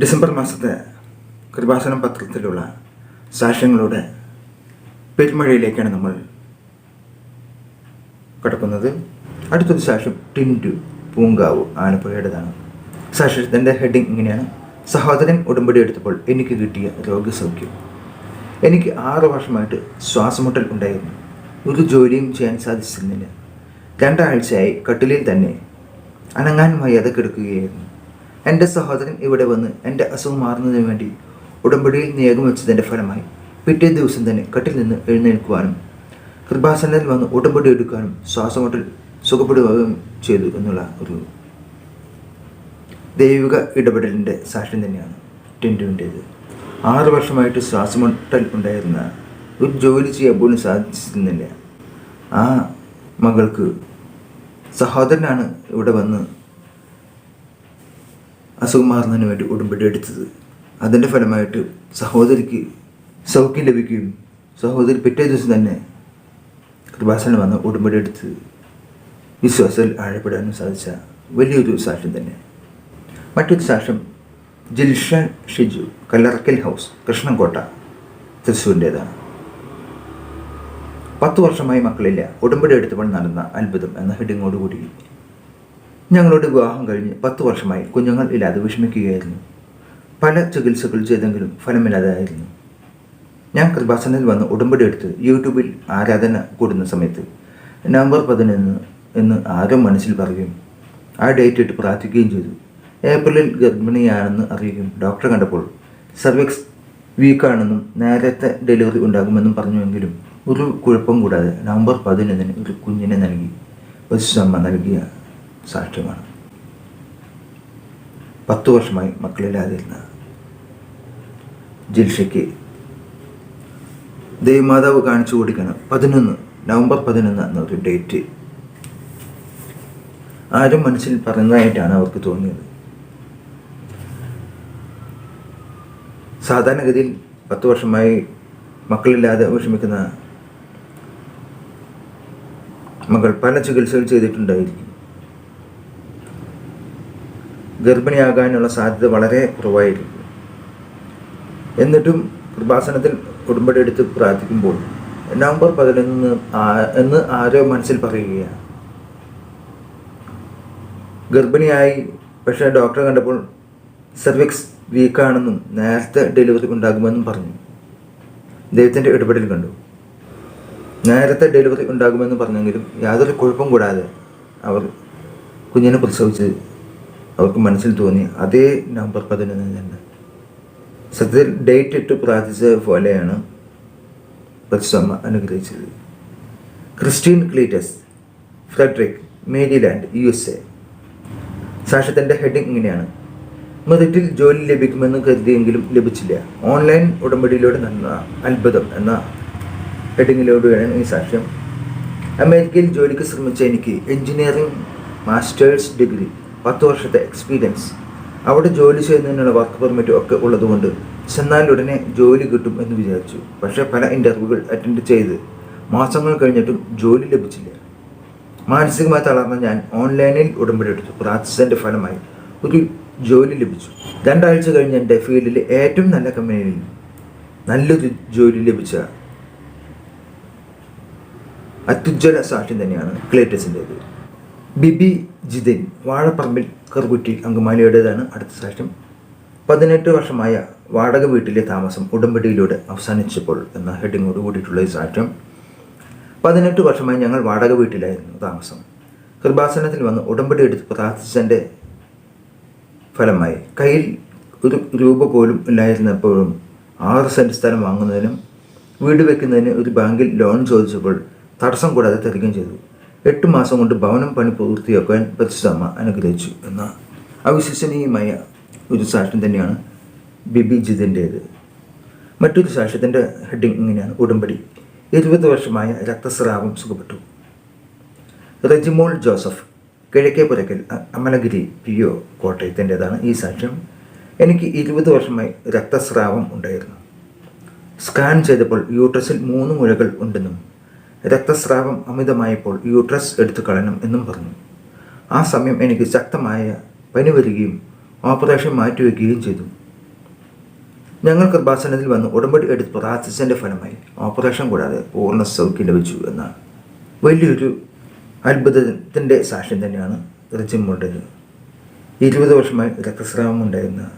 December മാസത്തെ കൃപാസനം പത്രത്തിലുള്ള സാക്ഷ്യങ്ങളുടെ പെരുമഴയിലേക്കാണ് നമ്മൾ കടക്കുന്നത്. അടുത്തൊരു സാക്ഷ്യം ടിന്റു പൂങ്കാവ് ആലപ്പുഴയുടേതാണ് സാക്ഷ്യത്തിന്റെ ഹെഡിങ് ഇങ്ങനെയാണ്. സഹോദരൻ ഉടമ്പടി എടുത്തപ്പോൾ എനിക്ക് കിട്ടിയ രോഗസൗഖ്യം. എനിക്ക് ആറ് വർഷമായിട്ട് ശ്വാസമുട്ടൽ ഉണ്ടായിരുന്നു. ഒരു ജോലിയും ചെയ്യാൻ സാധിച്ചിരുന്നില്ല. രണ്ടാഴ്ചയായി കട്ടിലിൽ തന്നെ അനങ്ങാൻ വയ്യാതെ കിടക്കുകയായിരുന്നു. എന്റെ സഹോദരൻ ഇവിടെ വന്ന് എന്റെ അസുഖം മാറുന്നതിന് വേണ്ടി ഉടമ്പടിയിൽ നിയോഗം വെച്ചതിന്റെ ഫലമായി പിറ്റേ ദിവസം തന്നെ കട്ടിൽ നിന്ന് എഴുന്നേൽക്കുവാനും കൃപാസനത്തിൽ വന്ന് ഉടമ്പടി എടുക്കാനും ശ്വാസമുട്ടൽ സുഖപ്പെടുകയും ചെയ്തു എന്നുള്ള ഒരു ദൈവിക ഇടപെടലിന്റെ സാക്ഷ്യം തന്നെയാണ് ടിന്റുവിന്റേത് ആറ് വർഷമായിട്ട് ശ്വാസമുട്ടൽ ഉണ്ടായിരുന്ന ഒരു ജോലി ചെയ്യാൻ പോലും സാധിച്ചിരുന്നില്ല. ആ മകൾക്ക് സഹോദരനാണ് ഇവിടെ വന്ന് അസുഖം മാറുന്നതിന് വേണ്ടി ഉടമ്പടി എടുത്തത്. അതിന്റെ ഫലമായിട്ട് സഹോദരിക്ക് സൗഖ്യം ലഭിക്കുകയും സഹോദരി പിറ്റേ ദിവസം തന്നെ കൃപാസനം വന്ന് ഉടമ്പടി എടുത്ത് വിശ്വാസത്തിൽ ആഴപ്പെടാനും സാധിച്ച വലിയൊരു സാക്ഷ്യം തന്നെ. മറ്റൊരു സാക്ഷ്യം ജിൽഷൻ ഷിജു കല്ലറക്കൽ ഹൗസ് കൃഷ്ണൻകോട്ട തൃശ്ശൂരിന്റേതാണ് പത്ത് വർഷമായി മക്കളില്ല ഉടമ്പടി എടുത്തപ്പോൾ നടന്ന അത്ഭുതം എന്ന ഹെഡിങ്ങോടുകൂടി ഞങ്ങളുടെ വിവാഹം കഴിഞ്ഞ് പത്ത് വർഷമായി കുഞ്ഞുങ്ങൾ ഇല്ലാതെ വിഷമിക്കുകയായിരുന്നു. പല ചികിത്സകൾ ചെയ്തെങ്കിലും ഫലമില്ലാതായിരുന്നു. ഞാൻ കൃപാസനയിൽ വന്ന് ഉടമ്പടി എടുത്ത് യൂട്യൂബിൽ ആരാധന കൂടുന്ന സമയത്ത് നവംബർ പതിനൊന്ന് എന്ന് ആരും മനസ്സിൽ പറയുകയും ആ ഡേറ്റ് ഇട്ട് പ്രാർത്ഥിക്കുകയും ചെയ്തു. ഏപ്രിലിൽ ഗർഭിണിയാണെന്ന് അറിയുകയും ഡോക്ടർ കണ്ടപ്പോൾ സർവിക്സ് വീക്കാണെന്നും നേരത്തെ ഡെലിവറി ഉണ്ടാകുമെന്നും പറഞ്ഞുവെങ്കിലും ഒരു കുഴപ്പം കൂടാതെ നവംബർ പതിനൊന്നിന് ഒരു കുഞ്ഞിനെ നൽകി പശുസമ്മ നൽകിയ സാക്ഷ്യമാണ്. പത്ത് വർഷമായി മക്കളില്ലാതിരുന്ന ജിൽഷയ്ക്ക് ദേവിമാതാവ് കാണിച്ചു കൊടുക്കണം. പതിനൊന്ന് നവംബർ പതിനൊന്ന് എന്നൊരു ഡേറ്റ്. ആരും മനസ്സിൽ പറഞ്ഞതായിട്ടാണ് അവർക്ക് തോന്നിയത്. സാധാരണഗതിയിൽ പത്ത് വർഷമായി മക്കളില്ലാതെ വിഷമിക്കുന്ന മകൾ പല ചികിത്സകൾ ചെയ്തിട്ടുണ്ടായിരിക്കും. ഗർഭിണിയാകാനുള്ള സാധ്യത വളരെ കുറവായിരുന്നു എന്നിട്ടും കൃപാസനത്തിൽ ഉടമ്പടി എടുത്ത് പ്രാർത്ഥിക്കുമ്പോൾ നവംബർ പതിനൊന്ന് എന്ന് ആരോ മനസ്സിൽ പറയുകയാണ്. ഗർഭിണിയായി പക്ഷേ ഡോക്ടറെ കണ്ടപ്പോൾ സെർവിക്സ് വീക്കാണെന്നും നേരത്തെ ഡെലിവറി ഉണ്ടാകുമെന്നും പറഞ്ഞു. ദൈവത്തിന്റെ ഇടപെടൽ കണ്ടു. നേരത്തെ ഡെലിവറി ഉണ്ടാകുമെന്ന് പറഞ്ഞെങ്കിലും യാതൊരു കുഴപ്പം കൂടാതെ അവർ കുഞ്ഞിനെ പ്രസവിച്ച് അവർക്ക് മനസ്സിൽ തോന്നി അതേ നവംബർ പതിനൊന്ന് തന്നെ. സത്യത്തിൽ ഡേറ്റ് ഇട്ട് പ്രാർത്ഥിച്ച പോലെയാണ് പരിശ്രമ അനുഗ്രഹിച്ചത്. Christine Cletus Frederick Maryland U S A സാക്ഷ്യത്തിന്റെ heading ഇങ്ങനെയാണ്. മെറിറ്റിൽ ജോലി ലഭിക്കുമെന്ന് കരുതിയെങ്കിലും ലഭിച്ചില്ല. ഓൺലൈൻ ഉടമ്പടിയിലൂടെ നടന്ന അത്ഭുതം എന്ന ഹെഡിങ്ങിലൂടെയാണ് ഈ സാക്ഷ്യം. അമേരിക്കയിൽ ജോലിക്ക് ശ്രമിച്ച എനിക്ക് എഞ്ചിനീയറിംഗ് മാസ്റ്റേഴ്സ് ഡിഗ്രി പത്ത് വർഷത്തെ എക്സ്പീരിയൻസ് അവിടെ ജോലി ചെയ്യുന്നതിനുള്ള വർക്ക് പെർമിറ്റും ഒക്കെ ഉള്ളതുകൊണ്ട് ചെന്നാൽ ഉടനെ ജോലി കിട്ടും എന്ന് വിചാരിച്ചു. പക്ഷേ പല ഇന്റർവ്യൂകൾ അറ്റൻഡ് ചെയ്ത് മാസങ്ങൾ കഴിഞ്ഞിട്ടും ജോലി ലഭിച്ചില്ല. മാനസികമായി തളർന്ന ഞാൻ ഓൺലൈനിൽ ഉടമ്പടി എടുത്തു പ്രാർത്ഥിച്ചതിന്റെ ഫലമായി ഒരു ജോലി ലഭിച്ചു. രണ്ടാഴ്ച കഴിഞ്ഞ് എന്റെ ഫീൽഡിലെ ഏറ്റവും നല്ല കമ്പനിയിൽ നല്ലൊരു ജോലി ലഭിച്ച അത്യുജ്വല സാക്ഷ്യം തന്നെയാണ് ക്ലേറ്റസിന്റേത്. ബിബി ജിതിൻ വാഴപ്പറമ്പിൽ കറുകുറ്റി അങ്കമാലിയുടേതാണ് അടുത്ത സാക്ഷ്യം. പതിനെട്ട് വർഷമായ വാടക വീട്ടിലെ താമസം ഉടമ്പടിയിലൂടെ അവസാനിച്ചപ്പോൾ എന്ന ഹെഡിങ്ങോട് കൂടിയിട്ടുള്ള ഈ സാക്ഷ്യം. പതിനെട്ട് വർഷമായി ഞങ്ങൾ വാടക വീട്ടിലായിരുന്നു താമസം. കൃപാസനത്തിൽ വന്ന് ഉടമ്പടി എടുത്ത് പ്രാർത്ഥിച്ചതിന്റെ ഫലമായി കയ്യിൽ ഒരു രൂപ പോലും ഇല്ലായിരുന്നപ്പോഴും ആറ് സെന്റ് സ്ഥലം വാങ്ങുന്നതിനും വീട് വെക്കുന്നതിന് ഒരു ബാങ്കിൽ ലോൺ ചോദിച്ചപ്പോൾ തടസ്സം കൂടാതെ തരികയും ചെയ്തു. എട്ട് മാസം കൊണ്ട് ഭവനം പണി പൂർത്തിയാക്കാൻ പരിശുദ്ധമ്മ അനുഗ്രഹിച്ചു എന്ന അവിശ്വസനീയമായ ഒരു സാക്ഷ്യം തന്നെയാണ് ബിബി ജിതിന്റേത് മറ്റൊരു സാക്ഷ്യത്തിന്റെ ഹെഡിങ് ഇങ്ങനെയാണ്. ഉടമ്പടി. ഇരുപത് വർഷമായ രക്തസ്രാവം സുഖപ്പെട്ടു. Regimol Joseph Kizhakke Purakkal Amalagiri P O കോട്ടയത്തിന്റേതാണ് ഈ സാക്ഷ്യം. എനിക്ക് ഇരുപത് വർഷമായി രക്തസ്രാവം ഉണ്ടായിരുന്നു. സ്കാൻ ചെയ്തപ്പോൾ യൂട്രസിൽ മൂന്ന് മുഴകൾ ഉണ്ടെന്നും രക്തസ്രാവം അമിതമായപ്പോൾ യൂട്രസ് എടുത്തു കളയണം എന്നും പറഞ്ഞു. ആ സമയം എനിക്ക് ശക്തമായ പനി വരികയും ഓപ്പറേഷൻ മാറ്റിവെക്കുകയും ചെയ്തു. ഞങ്ങൾ കൃപാസനത്തിൽ വന്ന് ഉടമ്പടി എടുത്ത് പ്രാർത്ഥിച്ചതിന്റെ ഫലമായി ഓപ്പറേഷൻ കൂടാതെ പൂർണ സൗഖ്യം ലഭിച്ചു എന്ന വലിയൊരു അത്ഭുതത്തിന്റെ സാക്ഷ്യം തന്നെയാണ് റിജിമുടേത് ഇരുപത് വർഷമായി രക്തസ്രാവം ഉണ്ടായിരുന്ന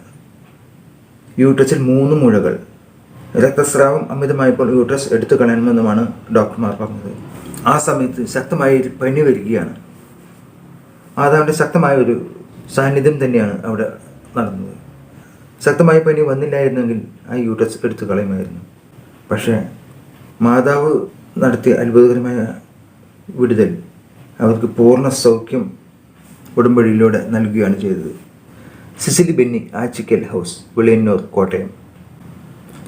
യൂട്രസിൽ മൂന്ന് മുഴകൾ രക്തസ്രാവം അമിതമായപ്പോൾ യൂട്രസ് എടുത്തു കളയണമെന്നുമാണ് ഡോക്ടർമാർ പറഞ്ഞത്. ആ സമയത്ത് ശക്തമായി പനി വരികയാണ്. മാതാവിന്റെ ശക്തമായ ഒരു സാന്നിധ്യം തന്നെയാണ് അവിടെ നടന്നത്. ശക്തമായ പനി വന്നില്ലായിരുന്നെങ്കിൽ ആ യൂട്രസ് എടുത്തു കളയുമായിരുന്നു. പക്ഷേ മാതാവ് നടത്തിയ അത്ഭുതകരമായ വിടുതൽ അവർക്ക് പൂർണ സൗഖ്യം ഉടമ്പടിയിലൂടെ നൽകുകയാണ് ചെയ്തത്. Cicily Benny Achikkal house Viliyannoor Kottayam.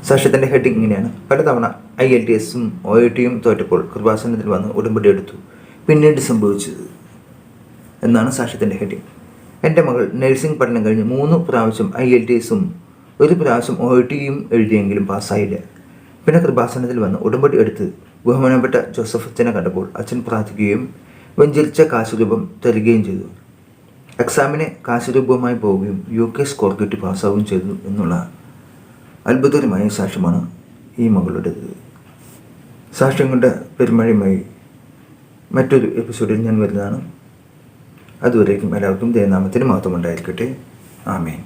സാക്ഷ്യത്തിന്റെ heading ഇങ്ങനെയാണ്. പലതവണ ഐ എൽ ടി എസും ഒ ഐ ടിയും തോറ്റപ്പോൾ കൃപാസനത്തിൽ വന്ന് ഉടമ്പടി എടുത്തു. പിന്നീട് സംഭവിച്ചത് എന്നാണ് സാക്ഷ്യത്തിന്റെ ഹെഡിങ്. എന്റെ മകൾ നഴ്സിംഗ് പഠനം കഴിഞ്ഞ് മൂന്ന് പ്രാവശ്യം ഐ എൽ ടി എസും ഒരു പ്രാവശ്യം ഒ ടിയും എഴുതിയെങ്കിലും പാസ്സായില്ല. പിന്നെ കൃപാസനത്തിൽ വന്ന് ഉടമ്പടി എടുത്ത് ബഹുമാനപ്പെട്ട ജോസഫ് അച്ഛനെ കണ്ടപ്പോൾ അച്ഛൻ പ്രാർത്ഥിക്കുകയും വെഞ്ചരിച്ച കാശുരൂപം തരികയും ചെയ്തു. എക്സാമിന് കാശുരൂപമായി പോവുകയും യു കെ സ്കോർ കിട്ടി പാസ്സാവുകയും ചെയ്തു എന്നുള്ള അത്ഭുതകരമായ സാക്ഷ്യമാണ് ഈ മകളുടേത്. സാക്ഷ്യങ്ങളുടെ പെരുമഴയുമായി മറ്റൊരു എപ്പിസോഡിൽ ഞാൻ വരുന്നതാണ്. അതുവരേക്കും എല്ലാവർക്കും ദയനാമത്തിന് മാത്രമുണ്ടായിരിക്കട്ടെ ആമേൻ.